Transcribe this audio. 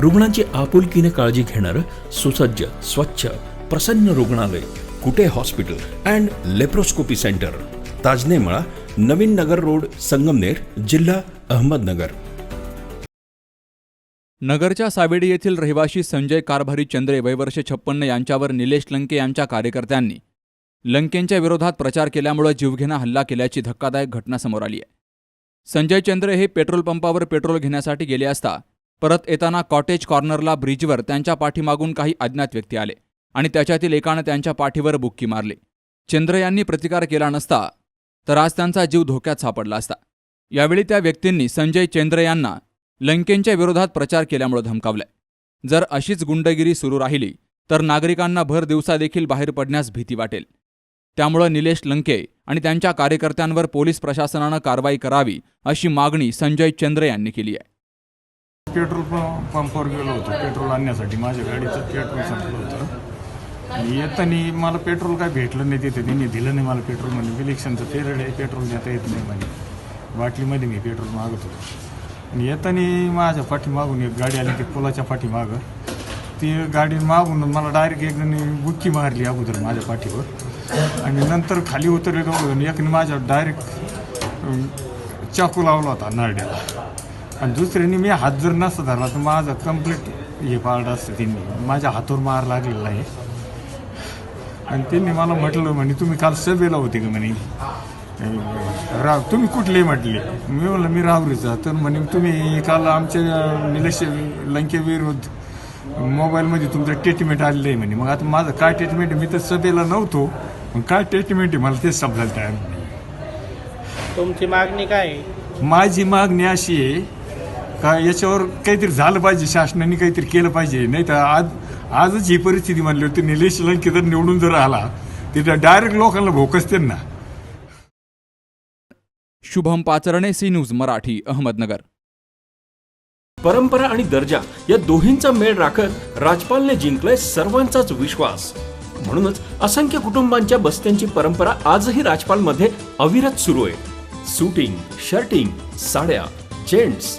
रुग्णांची आपुलकीने काळजी घेणारं सुसज्ज स्वच्छ प्रसन्न रुग्णालय Kute hospital and laparoscopy centre. Tajnemala Navin Nagar road Sangamner जिल्हा अहमदनगर. नगरच्या सावेडी येथील रहिवासी संजय कारभारी चंद्रे वयवर्ष छप्पन्न यांच्यावर निलेश लंके यांच्या कार्यकर्त्यांनी लंकेंच्या विरोधात प्रचार केल्यामुळे जीवघेणा हल्ला केल्याची धक्कादायक घटना समोर आली आहे. संजय चंद्रे हे पेट्रोल पंपावर पेट्रोल घेण्यासाठी गेले असता परत येताना कॉटेज कॉर्नरला ब्रिजवर त्यांच्या पाठीमागून काही अज्ञात व्यक्ती आले आणि त्याच्यातील एकानं त्यांच्या पाठीवर बुक्की मारली. चंद्र यांनी प्रतिकार केला नसता तर आज त्यांचा जीव धोक्यात सापडला असता. यावेळी त्या व्यक्तींनी संजय चंद्र यांना लंकेंच्या विरोधात प्रचार केल्यामुळे धमकावलंय. जर अशीच गुंडगिरी सुरू राहिली तर नागरिकांना भर दिवसा देखील बाहेर पडण्यास भीती वाटेल. त्यामुळं निलेश लंके आणि त्यांच्या कार्यकर्त्यांवर पोलीस प्रशासनानं कारवाई करावी अशी मागणी संजय चंद्र यांनी केली आहे. पेट्रोल पंपावर गेलो होतो. पेट्रोल आणण्यासाठी माझ्या गाडीचं पेट्रोल संपलं होतं. आणि येताना मला पेट्रोल काय भेटलं नाही तिथे. त्यांनी दिलं नाही मला पेट्रोल म्हणजे इलेक्शनचं पिरियड आहे पेट्रोल देता येत नाही म्हणजे बाटलीमध्ये मी पेट्रोल मागत होतो. आणि येताना माझ्या पाठीमागून एक गाडी आली ती पुलाच्या पाठीमागं. ती गाडी मागून मला डायरेक्ट एकजणी बुक्की मारली अगोदर माझ्या पाठीवर. आणि नंतर खाली उतरले दोघं एकने माझ्या डायरेक्ट चाकू लावला होता नारड्याला. आणि दुसऱ्याने मी हात जर नसता धरला तर माझं कंप्लीट हे पाळलं असतं त्यांनी. माझ्या हातावर मार लागलेला आहे. आणि त्यांनी मला म्हटलं म्हणे तुम्ही काल सभेला होते का म्हणे? राव तुम्ही कुठले म्हटले? मी म्हणलं मी राहुरीचा तर म्हणे तुम्ही काल आमच्या निलेश लंके विरुद्ध मोबाईलमध्ये तुमचं ट्रीटमेंट आलेलं आहे म्हणे. मग आता माझं काय ट्रीटमेंट मी तर सभेला नव्हतो. मग काय ट्रीटमेंट आहे? मला तेच समजायला तयार तुमची मागणी काय माझी मागणी अशी आहे का याच्यावर काहीतरी झालं पाहिजे शासनाने काहीतरी केलं पाहिजे. नाही तर आज आजच ही परिस्थिती म्हणली होती निलेश लंके जर निवडून जर आला तिथं डायरेक्ट लोकांना भोकसते ना शुभम पाचरणे सी न्यूज मराठी अहमदनगर. परंपरा आणि दर्जा या दोन्हींचा मेळ राखत राजपालने जिंकलाय सर्वांचाच विश्वास. म्हणूनच असंख्य कुटुंबांच्या बस्त्यांची परंपरा आजही राजपालमध्ये अविरत सुरू आहे. सुटिंग शर्टिंग साड्या जेंट्स